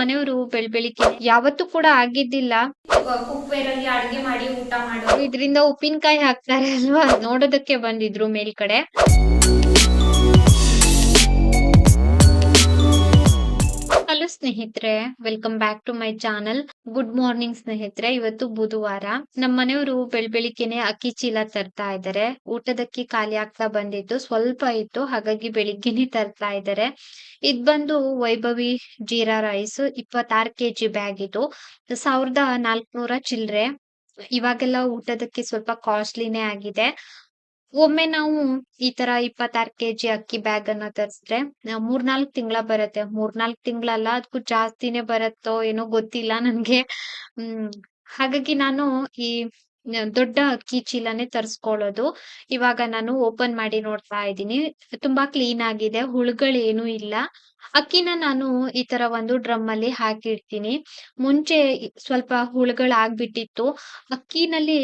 ಮನೆಯವರು ಬೆಳ್ ಬೆಳಿಗ್ಗೆ ಯಾವತ್ತು ಕೂಡ ಆಗಿದ್ದಿಲ್ಲ. ಕುಕ್ವೇರ್ ಅಲ್ಲಿ ಅಡ್ಗೆ ಮಾಡಿ ಊಟ ಮಾಡೋದು. ಇದರಿಂದ ಉಪ್ಪಿನಕಾಯಿ ಹಾಕ್ತಾರೆ ಅಲ್ವಾ ನೋಡೋದಕ್ಕೆ ಬಂದಿದ್ರು ಮೇಲ್ಗಡೆ. ಹಲೋ ಸ್ನೇಹಿತರೆ welcome back to my channel good morning ಸ್ನೇಹಿತರೆ, ಇವತ್ತು ಬುಧವಾರ. ನಮ್ಮ ಮನೆಯವರು ಬೆಳ್ ಬೆಳಿಗ್ಗೆನೆ ಅಕ್ಕಿ ಚೀಲ ತರ್ತಾ ಇದ್ದಾರೆ. ಊಟದಕ್ಕಿ ಖಾಲಿ ಆಗ್ತಾ ಬಂದಿತ್ತು, ಸ್ವಲ್ಪ ಇತ್ತು, ಹಾಗಾಗಿ ಬೆಳಿಗ್ಗೆನೆ ತರ್ತಾ ಇದ್ದಾರೆ. ಇದ್ ಬಂದು ವೈಭವಿ ಜೀರಾ ರೈಸ್ ಇಪ್ಪತ್ತಾರು ಕೆಜಿ ಬ್ಯಾಗ್ ಇದು. ಸಾವಿರದ ನಾಲ್ಕುನೂರ ಚಿಲ್ಲರೆ ಇವಾಗೆಲ್ಲ ಊಟದಕ್ಕೆ ಸ್ವಲ್ಪ ಕಾಸ್ಟ್ಲಿನೇ ಆಗಿದೆ. ಒಮ್ಮೆ ನಾವು ಈ ತರ ಇಪ್ಪತ್ತಾರು ಕೆಜಿ ಅಕ್ಕಿ ಬ್ಯಾಗ್ ಅನ್ನ ತರಿಸಿದ್ರೆ ಮೂರ್ನಾಲ್ಕು ತಿಂಗಳ ಬರುತ್ತೆ. ಮೂರ್ನಾಲ್ಕು ತಿಂಗಳಲ್ಲ ಅದಕ್ಕೂ ಜಾಸ್ತಿನೇ ಬರುತ್ತೋ ಏನೋ ಗೊತ್ತಿಲ್ಲ ನನ್ಗೆ. ಹ್ಮ್, ಹಾಗಾಗಿ ನಾನು ಈ ದೊಡ್ಡ ಅಕ್ಕಿ ಚೀಲನೇ ತರಿಸ್ಕೊಳ್ಳೋದು. ಇವಾಗ ನಾನು ಓಪನ್ ಮಾಡಿ ನೋಡ್ತಾ ಇದ್ದೀನಿ. ತುಂಬಾ ಕ್ಲೀನ್ ಆಗಿದೆ. ಹುಳುಗಳೇನು ಇಲ್ಲ. ಅಕ್ಕಿನ ನಾನು ಈ ತರ ಒಂದು ಡ್ರಮ್ ಅಲ್ಲಿ ಹಾಕಿಡ್ತೀನಿ. ಮುಂಚೆ ಸ್ವಲ್ಪ ಹುಳುಗಳಾಗ್ಬಿಟ್ಟಿತ್ತು ಅಕ್ಕಿನಲ್ಲಿ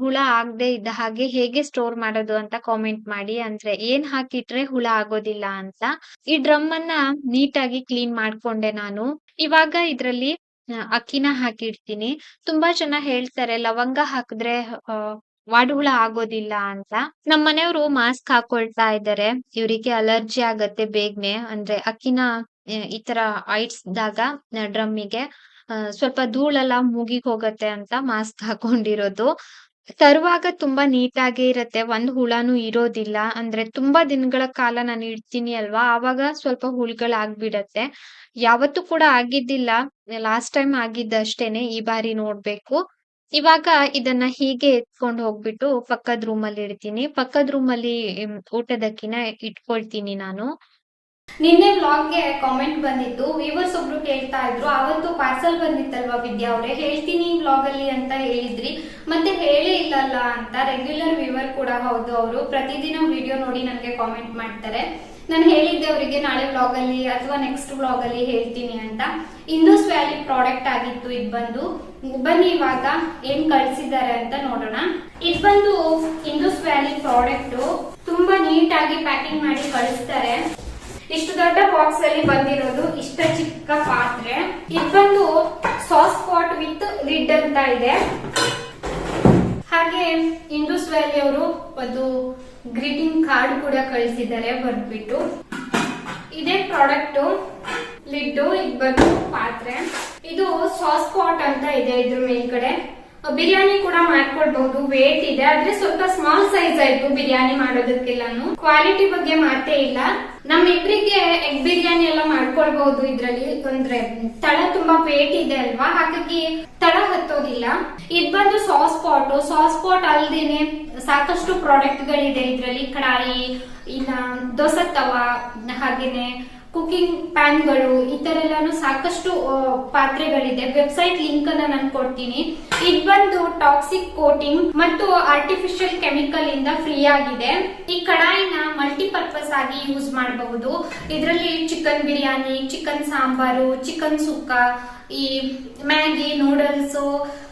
ಹುಳ ಆಗದೆ ಇದ್ದ ಹಾಗೆ ಹೇಗೆ ಸ್ಟೋರ್ ಮಾಡೋದು ಅಂತ ಕಾಮೆಂಟ್ ಮಾಡಿ. ಅಂದ್ರೆ ಏನ್ ಹಾಕಿಟ್ರೆ ಹುಳ ಆಗೋದಿಲ್ಲ ಅಂತ. ಈ ಡ್ರಮ್ ಅನ್ನ ನೀಟಾಗಿ ಕ್ಲೀನ್ ಮಾಡ್ಕೊಂಡೆ ನಾನು. ಇವಾಗ ಇದ್ರಲ್ಲಿ ಅಕ್ಕಿನ ಹಾಕಿಡ್ತೀನಿ ತುಂಬಾ ಜನ ಹೇಳ್ತಾರೆ, ಲವಂಗ ಹಾಕಿದ್ರೆ ವಾಡುಹುಳ ಆಗೋದಿಲ್ಲ ಅಂತ. ನಮ್ ಮನೆಯವರು ಮಾಸ್ಕ್ ಹಾಕೊಳ್ತಾ ಇದ್ದಾರೆ ಇವರಿಗೆ ಅಲರ್ಜಿ ಆಗತ್ತೆ ಬೇಗನೆ. ಅಂದ್ರೆ ಅಕ್ಕಿನ ಈ ತರ ಆಯ್ಸ್ದಾಗ ಡ್ರಮ್ಮಿಗೆ ಸ್ವಲ್ಪ ಧೂಳೆಲ್ಲ ಮುಗಿ ಹೋಗತ್ತೆ ಅಂತ ಮಾಸ್ಕ್ ಹಾಕೊಂಡಿರೋದು. ತರುವಾಗ ತುಂಬಾ ನೀಟಾಗಿ ಇರತ್ತೆ. ಒಂದ್ ಹುಳಾನು ಇರೋದಿಲ್ಲ. ಅಂದ್ರೆ ತುಂಬಾ ದಿನಗಳ ಕಾಲ ನಾನು ಇಡ್ತೀನಿ ಅಲ್ವಾ? ಆವಾಗ ಸ್ವಲ್ಪ ಹುಳುಗಳಾಗ್ಬಿಡತ್ತೆ. ಯಾವತ್ತೂ ಕೂಡ ಆಗಿದ್ದಿಲ್ಲ. ಲಾಸ್ಟ್ ಟೈಮ್ ಆಗಿದ್ದಷ್ಟೇನೆ ಈ ಬಾರಿ ನೋಡ್ಬೇಕು. ಇವಾಗ ಇದನ್ನ ಹೀಗೆ ಎತ್ಕೊಂಡು ಹೋಗ್ಬಿಟ್ಟು ಪಕ್ಕದ ರೂಮಲ್ಲಿ ಇಡ್ತೀನಿ. ಪಕ್ಕದ ರೂಮಲ್ಲಿ ಊಟದಕ್ಕಿನ ಇಟ್ಕೊಳ್ತೀನಿ ನಾನು. ನಿನ್ನೆ ವ್ಲಾಗ್ಗೆ ಕಾಮೆಂಟ್ ಬಂದಿತ್ತು, ವೀವರ್ಸ್ ಒಬ್ರು ಕೇಳ್ತಾ ಇದ್ರು, ಅವತ್ತು ಪಾರ್ಸಲ್ ಬಂದಿತ್ತಲ್ವಾ ವಿದ್ಯಾ ಅವ್ರೆ? ಹೇಳ್ತೀನಿ ಬ್ಲಾಗ್ ಅಲ್ಲಿ ಅಂತ ಹೇಳಿದ್ರಿ. ಮತ್ತೆ ಹೇಳೇ ಇಲ್ಲಲ್ಲ ಅಂತ ರೆಗ್ಯುಲರ್ ವೀವರ್ ಕೂಡ ಹೌದು ಅವರು. ಪ್ರತಿದಿನ ವಿಡಿಯೋ ನೋಡಿ ನನಗೆ ಕಾಮೆಂಟ್ ಮಾಡ್ತಾರೆ. ನಾನು ಹೇಳಿದ್ದೆ ಅವರಿಗೆ, ನಾಳೆ ಬ್ಲಾಗ್ ಅಲ್ಲಿ ಅಥವಾ ನೆಕ್ಸ್ಟ್ ಬ್ಲಾಗ್ ಅಲ್ಲಿ ಹೇಳ್ತೀನಿ ಅಂತ. ಇಂಡೋಸ್ ವ್ಯಾಲಿ ಪ್ರಾಡಕ್ಟ್ ಆಗಿತ್ತು, ಇದು ಬಂದು. ಬನ್ನಿ ಇವಾಗ, ಏನ್ ಕಳ್ಸಿದ್ದಾರೆ ಅಂತ ನೋಡೋಣ. ಇದು ಬಂದು ಇಂಡೋಸ್ ವ್ಯಾಲಿ ಪ್ರಾಡಕ್ಟ್ ತುಂಬಾ ನೀಟಾಗಿ ಪ್ಯಾಕಿಂಗ್ ಮಾಡಿ ಕಳಿಸ್ತಾರೆ. ಇಷ್ಟು ದೊಡ್ಡ ಬಾಕ್ಸ್ ಅಲ್ಲಿ ಬಂದಿರೋದು, ಇಷ್ಟ ಚಿಕ್ಕ ಪಾತ್ರೆ. ಇದು ಬಂದು ಸಾಸ್ ಪಾಟ್ ವಿತ್ ಲಿಡ್ ಅಂತ ಇದೆ. ಹಾಗೆ ಇಂದೂಸ್ ವ್ಯಾಲಿ ಅವರು ಒಂದು ಗ್ರೀಟಿಂಗ್ ಕಾರ್ಡ್ ಕೂಡ ಕಳಿಸಿದ್ದಾರೆ ಬರ್ಬಿಟ್ಟು ಇದೇ ಪ್ರಾಡಕ್ಟ್ ಲಿಡ್ಡು ಇದು ಬಂದು ಪಾತ್ರೆ. ಇದು ಸಾಸ್ ಪಾಟ್ ಅಂತ ಇದೆ ಇದ್ರ ಮೇಲ್ಗಡೆ. ಬಿರಿಯಾನಿ ಕೂಡ ಮಾಡ್ಕೊಳ್ಬಹುದು. ವೇಟ್ ಇದೆ. ಆದ್ರೆ ಸ್ವಲ್ಪ ಸ್ಮಾಲ್ ಸೈಜ್ ಆಯ್ತು ಬಿರಿಯಾನಿ ಮಾಡೋದಕ್ಕೆಲ್ಲಾನು. ಕ್ವಾಲಿಟಿ ಬಗ್ಗೆ ಮಾತೇ ಇಲ್ಲ. ನಮ್ಮಿಬ್ರಿಗೆ ಎಗ್ ಬಿರಿಯಾನಿ ಎಲ್ಲ ಮಾಡ್ಕೊಳ್ಬಹುದು ಇದ್ರಲ್ಲಿ. ಅಂದ್ರೆ ತಳ ತುಂಬಾ ವೇಟ್ ಇದೆ ಅಲ್ವಾ? ಹಾಗಾಗಿ ತಳ ಹತ್ತೋದಿಲ್ಲ. ಇದ್ ಬಂದು ಸಾಸ್ ಪಾಟ್ ಸಾಸ್ ಪಾಟ್ ಅಲ್ದೇನೆ ಸಾಕಷ್ಟು ಪ್ರಾಡಕ್ಟ್ ಗಳಿದೆ ಇದ್ರಲ್ಲಿ. ಕಡಾಯಿ, ಇನ್ನ ದೋಸೆ ತವ, ಹಾಗೇನೆ ಕುಕಿಂಗ್ ಪ್ಯಾನ್ಗಳು ಈ ತರ ಎಲ್ಲಾನು ಸಾಕಷ್ಟು ಪಾತ್ರೆಗಳಿದೆ. ವೆಬ್ಸೈಟ್ ಲಿಂಕ್ ಅನ್ನ ನಾನು ಕೊಡ್ತೀನಿ. ಇದು ಬಂದು ಟಾಕ್ಸಿಕ್ ಕೋಟಿಂಗ್ ಮತ್ತು ಆರ್ಟಿಫಿಷಿಯಲ್ ಕೆಮಿಕಲ್ ಇಂದ ಫ್ರೀ ಆಗಿದೆ. ಈ ಕಡಾಯಿನ ಮಲ್ಟಿಪರ್ಪಸ್ ಆಗಿ ಯೂಸ್ ಮಾಡಬಹುದು. ಇದರಲ್ಲಿ chicken biryani chicken sambar chicken sukka ಈ ಮ್ಯಾಗಿ, ನೂಡಲ್ಸ್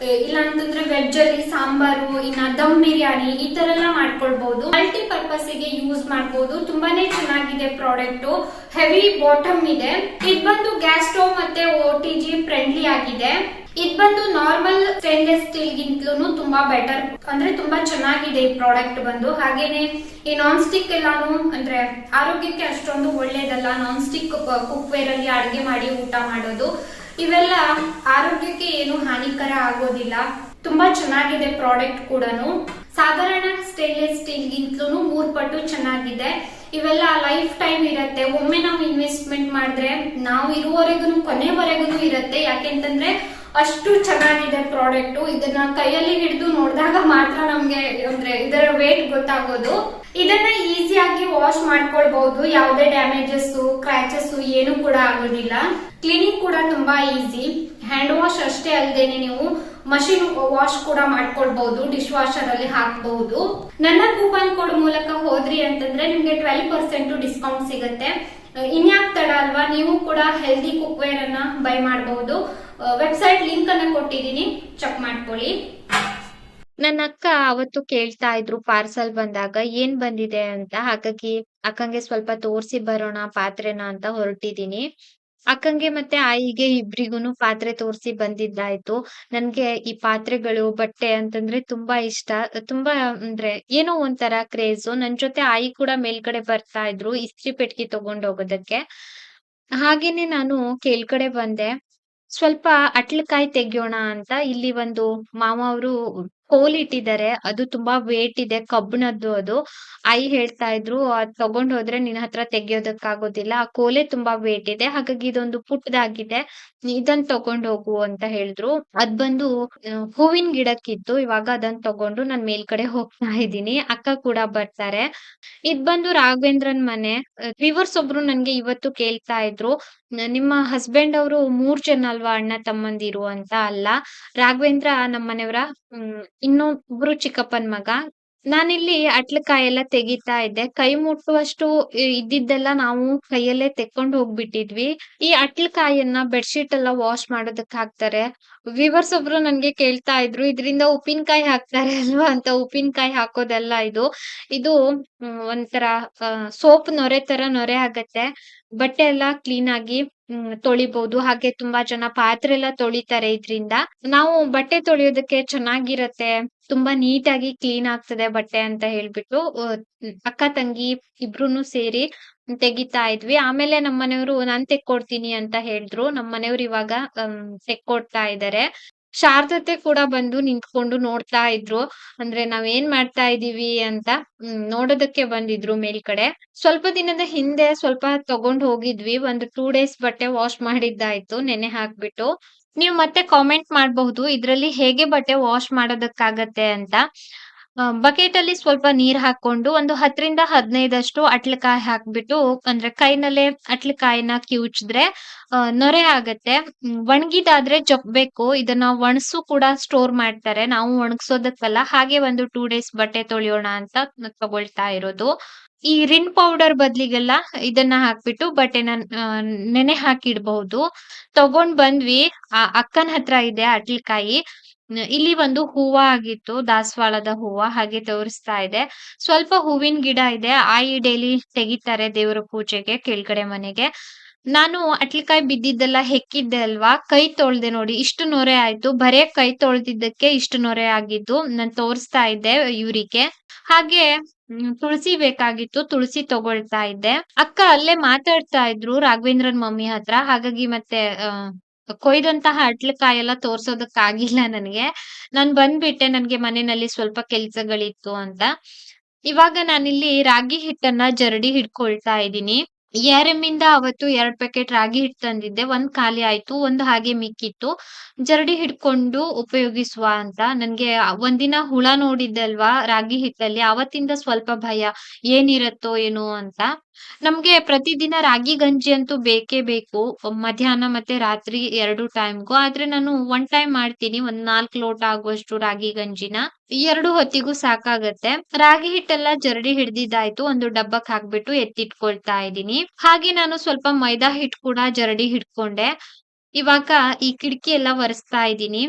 ಇಲ್ಲ ಅಂತಂದ್ರೆ ವೆಜ್ ಅಲ್ಲಿ ಸಾಂಬಾರು, ಇನ್ನ ದಮ್ ಬಿರಿಯಾನಿ, ಈ ತರ ಎಲ್ಲ ಮಾಡ್ಕೊಳ್ಬಹುದು ಮಲ್ಟಿಪರ್ಪಸ್ಗೆ ಯೂಸ್ ಮಾಡಬಹುದು ತುಂಬಾನೇ ಚೆನ್ನಾಗಿದೆ ಪ್ರಾಡಕ್ಟ್. ಹೆವಿ ಬಾಟಮ್ ಇದೆ. ಇದು ಬಂದು ಗ್ಯಾಸ್ ಸ್ಟೋವ್ ಮತ್ತೆ ಓ ಟಿ ಜಿ ಫ್ರೆಂಡ್ಲಿ ಆಗಿದೆ. ಇದ್ ಬಂದು ನಾರ್ಮಲ್ ಸ್ಟೇನ್ಲೆಸ್ ಸ್ಟೀಲ್ ಗಿಂತಲೂ ತುಂಬಾ ಬೆಟರ್. ಅಂದ್ರೆ ತುಂಬಾ ಚೆನ್ನಾಗಿದೆ ಈ ಪ್ರಾಡಕ್ಟ್ ಬಂದು. ಹಾಗೇನೆ ಈ ನಾನ್ ಸ್ಟಿಕ್ ಎಲ್ಲಾನು ಅಂದ್ರೆ ಆರೋಗ್ಯಕ್ಕೆ ಅಷ್ಟೊಂದು ಒಳ್ಳೇದಲ್ಲ. ನಾನ್ ಸ್ಟಿಕ್ ಕುಕ್ ವೇರ್ ಅಲ್ಲಿ ಅಡಿಗೆ ಮಾಡಿ ಊಟ ಮಾಡೋದು. ಇವೆಲ್ಲ ಆರೋಗ್ಯಕ್ಕೆ ಏನು ಹಾನಿಕರ ಆಗೋದಿಲ್ಲ. ತುಂಬಾ ಚೆನ್ನಾಗಿದೆ ಪ್ರಾಡಕ್ಟ್ ಕೂಡ ಸಾಧಾರಣ ಸ್ಟೇನ್ಲೆಸ್ ಸ್ಟೀಲ್ ಗಿಂತಲೂ ಮೂರ್ ಪಟ್ಟು ಚೆನ್ನಾಗಿದೆ. ಇವೆಲ್ಲ ಲೈಫ್ ಟೈಮ್ ಇರತ್ತೆ. ಒಮ್ಮೆ ನಾವು ಇನ್ವೆಸ್ಟ್ಮೆಂಟ್ ಮಾಡಿದ್ರೆ ನಾವು ಇರುವವರೆಗೂ ಕೊನೆವರೆಗೂ ಇರತ್ತೆ. ಯಾಕೆಂತಂದ್ರೆ ಅಷ್ಟು ಚೆನ್ನಾಗಿದೆ ಪ್ರಾಡಕ್ಟ್. ಇದನ್ನ ಕೈಯಲ್ಲಿ ಹಿಡಿದು ನೋಡಿದಾಗ ಮಾತ್ರ ನಮ್ಗೆ ಅಂದ್ರೆ ಇದರ ವೇಟ್ ಗೊತ್ತಾಗೋದು. ಇದನ್ನ ಈಸಿಯಾಗಿ ವಾಶ್ ಮಾಡ್ಕೊಳ್ಬಹುದು. ಯಾವುದೇ ಡ್ಯಾಮೇಜಸ್ ಕ್ರ್ಯಾಚಸ್ ಏನು ಕೂಡ ಆಗೋದಿಲ್ಲ. ಕ್ಲೀನಿಂಗ್ ಕೂಡ ತುಂಬಾ ಈಸಿ ಹ್ಯಾಂಡ್ ವಾಶ್ ಅಷ್ಟೇ ಅಲ್ಲದೇನೆ ನೀವು ಮಷಿನ್ ವಾಶ್ ಕೂಡ ಮಾಡ್ಕೊಳ್ಬಹುದು ಡಿಶ್ ವಾಷರ್ ಅಲ್ಲಿ ಹಾಕಬಹುದು. ನನ್ನ ಕೂಪನ್ ಕೋಡ್ ಮೂಲಕ ಹೋದ್ರಿ ಅಂತಂದ್ರೆ ನಿಮ್ಗೆ ಟ್ವೆಲ್ ಪರ್ಸೆಂಟ್ ಡಿಸ್ಕೌಂಟ್ ಸಿಗುತ್ತೆ. ಇನ್ಯಾಕ್ ತಡ ಅಲ್ವಾ? ನೀವು ಕೂಡ ಹೆಲ್ದಿ ಕುಕ್ವೇರ್ ಅನ್ನ ಬೈ ಮಾಡಬಹುದು. ವೆಬ್ಸೈಟ್ ಲಿಂಕ್ ಅನ್ನ ಕೊಟ್ಟಿದ್ದೀನಿ ಚೆಕ್ ಮಾಡ್ಕೊಳ್ಳಿ ನನ್ನ ಅಕ್ಕ ಅವತ್ತು ಕೇಳ್ತಾ ಇದ್ರು ಪಾರ್ಸಲ್ ಬಂದಾಗ ಏನ್ ಬಂದಿದೆ ಅಂತ ಹಾಗಾಗಿ ಅಕ್ಕಂಗೆ ಸ್ವಲ್ಪ ತೋರ್ಸಿ ಬರೋಣ ಪಾತ್ರೆನ ಅಂತ ಹೊರಟಿದೀನಿ ಅಕ್ಕಂಗೆ ಮತ್ತೆ ಆಯಿಗೆ ಇಬ್ರಿಗೂನು ಪಾತ್ರೆ ತೋರ್ಸಿ ಬಂದಿದ್ದಾಯ್ತು. ನನ್ಗೆ ಈ ಪಾತ್ರೆಗಳು, ಬಟ್ಟೆ ಅಂತಂದ್ರೆ ತುಂಬಾ ಇಷ್ಟ. ತುಂಬಾ ಅಂದ್ರೆ ಏನೋ ಒಂಥರ ಕ್ರೇಜು. ನನ್ ಜೊತೆ ಆಯಿ ಕೂಡ ಮೇಲ್ಗಡೆ ಬರ್ತಾ ಇದ್ರು ಇಸ್ತ್ರಿ ಪೆಟ್ಟಿಗೆ ತಗೊಂಡ್ ಹೋಗೋದಕ್ಕೆ. ಹಾಗೇನೆ ನಾನು ಕೇಳ್ಕಡೆ ಬಂದೆ. ಸ್ವಲ್ಪ ಅಟ್ಲಕಾಯಿ ತೆಗಿಯೋಣ ಅಂತ ಇಲ್ಲಿ ಒಂದು ಮಾವ ಅವ್ರು ಕೋಲಿಟ್ಟಿದ್ದಾರೆ. ಅದು ತುಂಬಾ ವೇಟ್ ಇದೆ ಕಬ್ಬಿಣದ್ದು ಅದು. ಐ ಹೇಳ್ತಾ ಇದ್ರು ಅದ್ ತಗೊಂಡ್ ಹೋದ್ರೆ ನಿನ್ ಹತ್ರ ತೆಗಿಯೋದಕ್ಕಾಗೋದಿಲ್ಲ ಆ ಕೋಲೆ ತುಂಬಾ ವೇಟ್ ಇದೆ. ಹಾಗಾಗಿ ಇದೊಂದು ಪುಟ್ಟದಾಗಿದೆ. ಇದನ್ ತಗೊಂಡ್ ಹೋಗು ಅಂತ ಹೇಳಿದ್ರು. ಅದ್ ಬಂದು ಹೂವಿನ್ ಗಿಡಕ್ಕಿತ್ತು. ಇವಾಗ ಅದನ್ ತಗೊಂಡು ನಾನ್ ಮೇಲ್ಗಡೆ ಹೋಗ್ತಾ ಇದ್ದೀನಿ. ಅಕ್ಕ ಕೂಡ ಬರ್ತಾರೆ. ಇದ್ ಬಂದು ರಾಘವೇಂದ್ರನ್ ಮನೆ. ವಿವರ್ಸ್ ಒಬ್ರು ನನ್ಗೆ ಇವತ್ತು ಕೇಳ್ತಾ ಇದ್ರು. ನಿಮ್ಮ ಹಸ್ಬೆಂಡ್ ಅವರು ಮೂರ್ ಜನ ಅಲ್ವಾ ಅಣ್ಣ ತಮ್ಮಂದಿರು ಅಂತ. ಅಲ್ಲ. ರಾಘವೇಂದ್ರ ನಮ್ಮನೆಯವರ, ಹ್ಮ್ ಇನ್ನೊಬ್ರು ಚಿಕ್ಕಪ್ಪನ್ ಮಗ. ನಾನಿಲ್ಲಿ ಅಟ್ಲಕಾಯಿ ಎಲ್ಲ ತೆಗಿತಾ ಇದ್ದೆ. ಕೈ ಮುಟ್ಟುವಷ್ಟು ಇದ್ದಿದ್ದೆಲ್ಲ ನಾವು ಕೈಯಲ್ಲೇ ತೆಕ್ಕೊಂಡು ಹೋಗ್ಬಿಟ್ಟಿದ್ವಿ. ಈ ಅಟ್ಲಕಾಯಿಯನ್ನ ಬೆಡ್‌ಶೀಟ್ ಎಲ್ಲ ವಾಶ್ ಮಾಡೋದಕ್ ಹಾಕ್ತಾರೆ. ವ್ಯೂವರ್ಸ್ ಒಬ್ರು ನನ್ಗೆ ಕೇಳ್ತಾ ಇದ್ರು, ಇದ್ರಿಂದ ಉಪ್ಪಿನಕಾಯಿ ಹಾಕ್ತಾರೆ ಅಲ್ವಾ ಅಂತ. ಉಪ್ಪಿನಕಾಯಿ ಹಾಕೋದಲ್ಲ ಇದು. ಇದು ಒಂಥರ ಸೋಪ್ ನೊರೆ ತರ ನೊರೆ ಆಗತ್ತೆ. ಬಟ್ಟೆ ಎಲ್ಲ ಕ್ಲೀನ್ ಆಗಿ ತೊಳಿಬಹುದು. ಹಾಗೆ ತುಂಬಾ ಜನ ಪಾತ್ರೆ ಎಲ್ಲ ತೊಳಿತಾರೆ ಇದ್ರಿಂದ. ನಾವು ಬಟ್ಟೆ ತೊಳಿಯೋದಕ್ಕೆ ಚೆನ್ನಾಗಿರತ್ತೆ. ತುಂಬಾ ನೀಟಾಗಿ ಕ್ಲೀನ್ ಆಗ್ತದೆ ಬಟ್ಟೆ ಅಂತ ಹೇಳ್ಬಿಟ್ಟು ಅಕ್ಕ, ತಂಗಿ ಇಬ್ರು ಸೇರಿ ತೆಗಿತಾ ಇದ್ವಿ. ಆಮೇಲೆ ನಮ್ಮನೆಯವ್ರು ನಾನ್ ತೆಕ್ಕೊಡ್ತೀನಿ ಅಂತ ಹೇಳಿದ್ರು. ನಮ್ಮನೆಯವ್ರು ಇವಾಗ, ಅಂ, ತೆಕ್ಕೊಡ್ತಾ ಇದಾರೆ ಶಾರ್ದತೆ ಕೂಡ ಬಂದು ನಿಂತ್ಕೊಂಡು ನೋಡ್ತಾ ಇದ್ರು. ಅಂದ್ರೆ ನಾವ್ ಏನ್ ಮಾಡ್ತಾ ಇದೀವಿ ಅಂತ ನೋಡೋದಕ್ಕೆ ಬಂದಿದ್ರು ಮೇಲ್ಕಡೆ ಸ್ವಲ್ಪ ದಿನದ ಹಿಂದೆ ಸ್ವಲ್ಪ ತಗೊಂಡ್ ಹೋಗಿದ್ವಿ. ಒಂದು ಟೂ ಡೇಸ್ ಬಟ್ಟೆ ವಾಶ್ ಮಾಡಿದ್ದಾಯ್ತು, ನೆನೆ ಹಾಕ್ಬಿಟ್ಟು. ನೀವ್ ಮತ್ತೆ ಕಾಮೆಂಟ್ ಮಾಡ್ಬಹುದು ಇದ್ರಲ್ಲಿ ಹೇಗೆ ಬಟ್ಟೆ ವಾಶ್ ಮಾಡೋದಕ್ಕಾಗತ್ತೆ ಅಂತ. ಬಕೆಟ್ ಅಲ್ಲಿ ಸ್ವಲ್ಪ ನೀರ್ ಹಾಕೊಂಡು ಒಂದು 10ರಿಂದ 15 ಅಟ್ಲಕಾಯಿ ಹಾಕ್ಬಿಟ್ಟು, ಅಂದ್ರೆ ಕೈನಲ್ಲೇ ಅಟ್ಲಕಾಯಿನ ಕಿವುಚಿದ್ರೆ ನೊರೆ ಆಗತ್ತೆ. ಒಣಗಿದಾದ್ರೆ ಜಪ್ಬೇಕು. ಇದನ್ನ ಒಣಸು ಕೂಡ ಸ್ಟೋರ್ ಮಾಡ್ತಾರೆ. ನಾವು ಒಣಗ್ಸೋದಕ್ಕಲ್ಲ. ಹಾಗೆ ಒಂದು ಟೂ ಡೇಸ್ ಬಟ್ಟೆ ತೊಳಿಯೋಣ ಅಂತ ತಗೊಳ್ತಾ ಇರೋದು. ಈ ರಿನ್ ಪೌಡರ್ ಬದ್ಲಿಗೆಲ್ಲ ಇದನ್ನ ಹಾಕ್ಬಿಟ್ಟು ಬಟ್ಟೆನ ನೆನೆ ಹಾಕಿಡ್ಬಹುದು. ತಗೊಂಡ್ ಬಂದ್ವಿ. ಆ, ಅಕ್ಕನ ಹತ್ರ ಇದೆ ಅಟ್ಲಕಾಯಿ. ಇಲ್ಲಿ ಒಂದು ಹೂವ ಆಗಿತ್ತು. ದಾಸವಾಳದ ಹೂವ ಹಾಗೆ ತೋರಿಸ್ತಾ ಇದೆ. ಸ್ವಲ್ಪ ಹೂವಿನ ಗಿಡ ಇದೆ. ಆಯಿ ಡೈಲಿ ತೆಗಿತಾರೆ ದೇವರ ಪೂಜೆಗೆ ಕೆಳಗಡೆ ಮನೆಗೆ. ನಾನು ಅಟ್ಲಿಕಾಯಿ ಬಿದ್ದಿದ್ದೆಲ್ಲ ಹೆಕ್ಕಿದ್ದೆ ಅಲ್ವಾ, ಕೈ ತೊಳ್ದೆ ನೋಡಿ, ಇಷ್ಟು ನೊರೆ ಆಯ್ತು. ಬರೇ ಕೈ ತೊಳ್ದಿದ್ದಕ್ಕೆ ಇಷ್ಟು ನೊರೆ ಆಗಿದ್ದು. ನಾನ್ ತೋರಿಸ್ತಾ ಇದ್ದೆ ಇವರಿಗೆ ಹಾಗೆ ತುಳಸಿ ಬೇಕಾಗಿತ್ತು. ತುಳಸಿ ತಗೊಳ್ತಾ ಇದ್ದೆ. ಅಕ್ಕ ಅಲ್ಲೇ ಮಾತಾಡ್ತಾ ಇದ್ರು ರಾಘವೇಂದ್ರನ್ ಮಮ್ಮಿ ಹತ್ರ. ಹಾಗಾಗಿ ಮತ್ತೆ ಕೊಯ್ದಂತಹ ಅಟ್ಲಕಾಯಿ ಎಲ್ಲ ತೋರ್ಸೋದಕ್ಕಾಗಿಲ್ಲ ನನ್ಗೆ. ನಾನ್ ಬಂದ್ಬಿಟ್ಟೆ, ನನ್ಗೆ ಮನೆಯಲ್ಲಿ ಸ್ವಲ್ಪ ಕೆಲ್ಸಗಳಿತ್ತು ಅಂತ. ಇವಾಗ ನಾನಿಲ್ಲಿ ರಾಗಿ ಹಿಟ್ಟನ್ನ ಜರಡಿ ಹಿಡ್ಕೊಳ್ತಾ ಇದ್ದೀನಿ. ಎಂ ಇಂದ ಅವತ್ತು ಎರಡ್ ಪ್ಯಾಕೆಟ್ ರಾಗಿ ಹಿಟ್ಟು ತಂದಿದ್ದೆ. ಒಂದ್ ಖಾಲಿ ಆಯ್ತು. ಒಂದ್ ಹಾಗೆ ಮಿಕ್ಕಿತ್ತು. ಜರಡಿ ಹಿಡ್ಕೊಂಡು ಉಪಯೋಗಿಸುವ ಅಂತ. ನನ್ಗೆ ಒಂದಿನ ಹುಳ ನೋಡಿದ್ದಲ್ವಾ ರಾಗಿ ಹಿಟ್ಟಲ್ಲಿ ಅವತ್ತಿಂದ ಸ್ವಲ್ಪ ಭಯ. ಏನಿರತ್ತೋ ಏನೋ ಅಂತ. ನಮ್ಗೆ ಪ್ರತಿದಿನ ರಾಗಿ ಗಂಜಿ ಅಂತೂ ಬೇಕೇ ಬೇಕು. ಮಧ್ಯಾಹ್ನ ಮತ್ತೆ ರಾತ್ರಿ ಎರಡು ಟೈಮ್‌ಗೂ. ಆದ್ರೆ ನಾನು ಒನ್ ಟೈಮ್ ಮಾಡ್ತೀನಿ. ಒಂದ್ 4 ಲೋಟ ಆಗುವಷ್ಟು ರಾಗಿ ಗಂಜಿನ. ಎರಡು ಹೊತ್ತಿಗೂ ಸಾಕಾಗತ್ತೆ. ರಾಗಿ ಹಿಟ್ಟೆಲ್ಲ ಜರಡಿ ಹಿಡ್ದಿದ್ದಾಯ್ತು. ಒಂದು ಡಬ್ಬಕ್ ಹಾಕ್ಬಿಟ್ಟು ಎತ್ತಿಟ್ಕೊಳ್ತಾ ಇದ್ದೀನಿ. ಹಾಗೆ ನಾನು ಸ್ವಲ್ಪ ಮೈದಾ ಹಿಟ್ಟು ಕೂಡ ಜರಡಿ ಹಿಡ್ಕೊಂಡೆ. ಇವಾಗ ಈ ಕಿಟಕಿ ಎಲ್ಲ ಒರೆಸ್ತಾ ಇದೀನಿ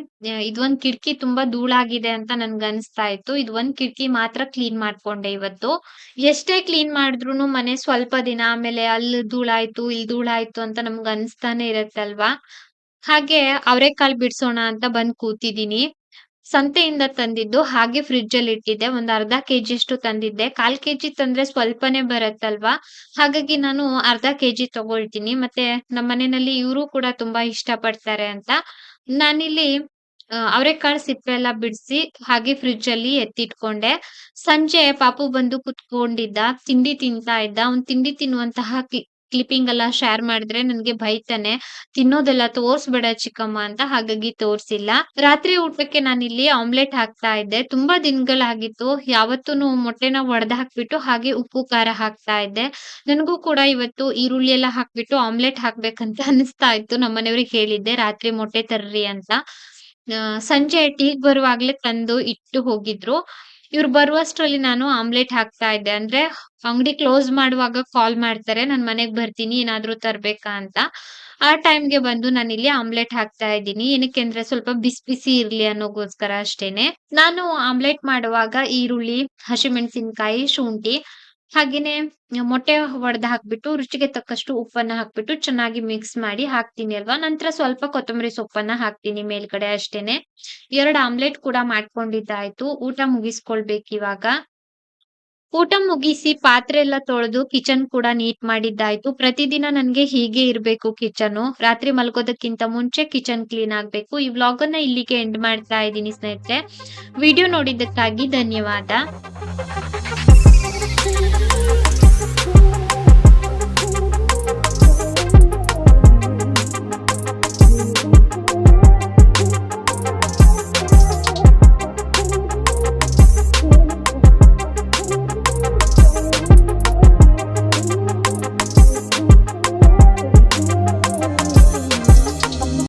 ಇದೊಂದ್ ಕಿಟಕಿ ತುಂಬಾ ಧೂಳಾಗಿದೆ ಅಂತ ನನ್ಗನ್ಸ್ತಾ ಇತ್ತು. ಇದ್ ಒಂದ್ ಕಿಟಕಿ ಮಾತ್ರ ಕ್ಲೀನ್ ಮಾಡ್ಕೊಂಡೆ ಇವತ್ತು. ಎಷ್ಟೇ ಕ್ಲೀನ್ ಮಾಡಿದ್ರು ಮನೆ ಸ್ವಲ್ಪ ದಿನ ಆಮೇಲೆ ಅಲ್ಲಿ ಧೂಳಾಯ್ತು, ಇಲ್ಲಿ ಧೂಳಾಯ್ತು ಅಂತ ನಮ್ಗ್ ಅನ್ಸ್ತಾನೆ ಇರತ್ತಲ್ವಾ. ಹಾಗೆ ಅವರೆಕಾಳು ಬಿಡ್ಸೋಣ ಅಂತ ಬಂದ್ ಕೂತಿದ್ದೀನಿ. ಸಂತೆಯಿಂದ ತಂದಿದ್ದು ಹಾಗೆ ಫ್ರಿಡ್ಜಲ್ಲಿ ಇಟ್ಟಿದ್ದೆ. ಒಂದ್ ಅರ್ಧ ಕೆಜಿಯಷ್ಟು ತಂದಿದ್ದೆ. ಕಾಲ್ ಕೆಜಿ ತಂದ್ರೆ ಸ್ವಲ್ಪನೇ ಬರತ್ತಲ್ವಾ. ಹಾಗಾಗಿ ನಾನು ಅರ್ಧ ಕೆಜಿ ತಗೊಳ್ತೀನಿ. ಮತ್ತೆ ನಮ್ಮ ಮನೆಯಲ್ಲಿ ಇವರು ಕೂಡ ತುಂಬಾ ಇಷ್ಟ ಪಡ್ತಾರೆ ಅಂತ ನಾನಿಲ್ಲಿ ಅವರೆಕಾಳು ಸಿಪ್ಪೆ ಎಲ್ಲ ಬಿಡಿಸಿ ಹಾಗೆ ಫ್ರಿಡ್ಜ್ ಅಲ್ಲಿ ಎತ್ತಿಟ್ಕೊಂಡೆ. ಸಂಜೆ ಪಾಪು ಬಂದು ಕುತ್ಕೊಂಡಿದ್ದ. ತಿಂಡಿ ತಿಂತಾ ಇದ್ದ. ಅವ್ನ್ ತಿಂಡಿ ತಿನ್ನುವಂತಹ ಕ್ಲಿಪ್ಪಿಂಗ್ ಎಲ್ಲ ಶೇರ್ ಮಾಡಿದ್ರೆ ನನ್ಗೆ ಬೈತಾನೆ. ತಿನ್ನೋದೆಲ್ಲ ತೋರ್ಸ್ಬೇಡ ಚಿಕ್ಕಮ್ಮ ಅಂತ. ಹಾಗಾಗಿ ತೋರ್ಸಿಲ್ಲ. ರಾತ್ರಿ ಊಟಕ್ಕೆ ನಾನಿಲ್ಲಿ ಆಮ್ಲೆಟ್ ಹಾಕ್ತಾ ಇದ್ದೆ. ತುಂಬಾ ದಿನಗಳಾಗಿತ್ತು. ಯಾವತ್ತೂ ಮೊಟ್ಟೆನ ಒಡೆದ್ ಹಾಕ್ಬಿಟ್ಟು ಹಾಗೆ ಉಪ್ಪು, ಖಾರ ಹಾಕ್ತಾ ಇದ್ದೆ. ನನಗೂ ಕೂಡ ಇವತ್ತು ಈರುಳ್ಳಿ ಎಲ್ಲ ಹಾಕ್ಬಿಟ್ಟು ಆಮ್ಲೆಟ್ ಹಾಕ್ಬೇಕಂತ ಅನಿಸ್ತಾ ಇತ್ತು. ನಮ್ಮನೆಯವ್ರಿಗೆ ಹೇಳಿದ್ದೆ, ರಾತ್ರಿ ಮೊಟ್ಟೆ ತರ್ರಿ ಅಂತ. ಸಂಜೆ ಟೀಗ್ ಬರುವಾಗ್ಲೇ ತಂದು ಇಟ್ಟು ಹೋಗಿದ್ರು. ಇವ್ರು ಬರುವಷ್ಟರಲ್ಲಿ ನಾನು ಆಮ್ಲೆಟ್ ಹಾಕ್ತಾ ಇದ್ದೆ. ಅಂದ್ರೆ ಅಂಗಡಿ ಕ್ಲೋಸ್ ಮಾಡುವಾಗ ಕಾಲ್ ಮಾಡ್ತಾರೆ. ನಾನ್ ಮನೆಗ್ ಬರ್ತೀನಿ ಏನಾದ್ರೂ ತರ್ಬೇಕಾ ಅಂತ. ಆ ಟೈಮ್‌ಗೆ ಬಂದು ನಾನಿಲ್ಲಿ ಆಮ್ಲೆಟ್ ಹಾಕ್ತಾ ಇದ್ದೀನಿ. ಏನಕ್ಕೆ ಅಂದ್ರೆ ಸ್ವಲ್ಪ ಬಿಸಿ ಬಿಸಿ ಇರ್ಲಿ ಅನ್ನೋಗೋಸ್ಕರ ಅಷ್ಟೇನೆ. ನಾನು ಆಮ್ಲೆಟ್ ಮಾಡುವಾಗ ಈರುಳ್ಳಿ, ಹಸಿಮೆಣಸಿನ್ಕಾಯಿ ಶುಂಠಿ ಹಾಗೇನೆ ಮೊಟ್ಟೆ ಒಡೆದು ಹಾಕ್ಬಿಟ್ಟು ರುಚಿಗೆ ತಕ್ಕಷ್ಟು ಉಪ್ಪನ್ನ ಹಾಕ್ಬಿಟ್ಟು ಚೆನ್ನಾಗಿ ಮಿಕ್ಸ್ ಮಾಡಿ ಹಾಕ್ತೀನಿ ಅಲ್ವಾ? ನಂತರ ಸ್ವಲ್ಪ ಕೊತ್ತಂಬರಿ ಸೊಪ್ಪನ್ನ ಹಾಕ್ತೀನಿ ಮೇಲ್ಗಡೆ ಅಷ್ಟೇನೆ. ಎರಡು ಆಮ್ಲೆಟ್ ಕೂಡ ಮಾಡ್ಕೊಂಡಿದ್ದಾಯ್ತು. ಊಟ ಮುಗಿಸ್ಕೊಳ್ಬೇಕು ಇವಾಗ. ಊಟ ಮುಗಿಸಿ ಪಾತ್ರೆ ಎಲ್ಲ ತೊಳೆದು ಕಿಚನ್ ಕೂಡ ನೀಟ್ ಮಾಡಿದ್ದಾಯ್ತು. ಪ್ರತಿದಿನ ನನ್ಗೆ ಹೀಗೆ ಇರ್ಬೇಕು ಕಿಚನ್ ರಾತ್ರಿ ಮಲ್ಗೋದಕ್ಕಿಂತ ಮುಂಚೆ ಕಿಚನ್ ಕ್ಲೀನ್ ಆಗ್ಬೇಕು. ಈ ವ್ಲಾಗ್ ಅನ್ನ ಇಲ್ಲಿಗೆ ಎಂಡ್ ಮಾಡ್ತಾ ಇದ್ದೀನಿ ಸ್ನೇಹಿತರೆ. ವಿಡಿಯೋ ನೋಡಿದ್ದಕ್ಕಾಗಿ ಧನ್ಯವಾದ.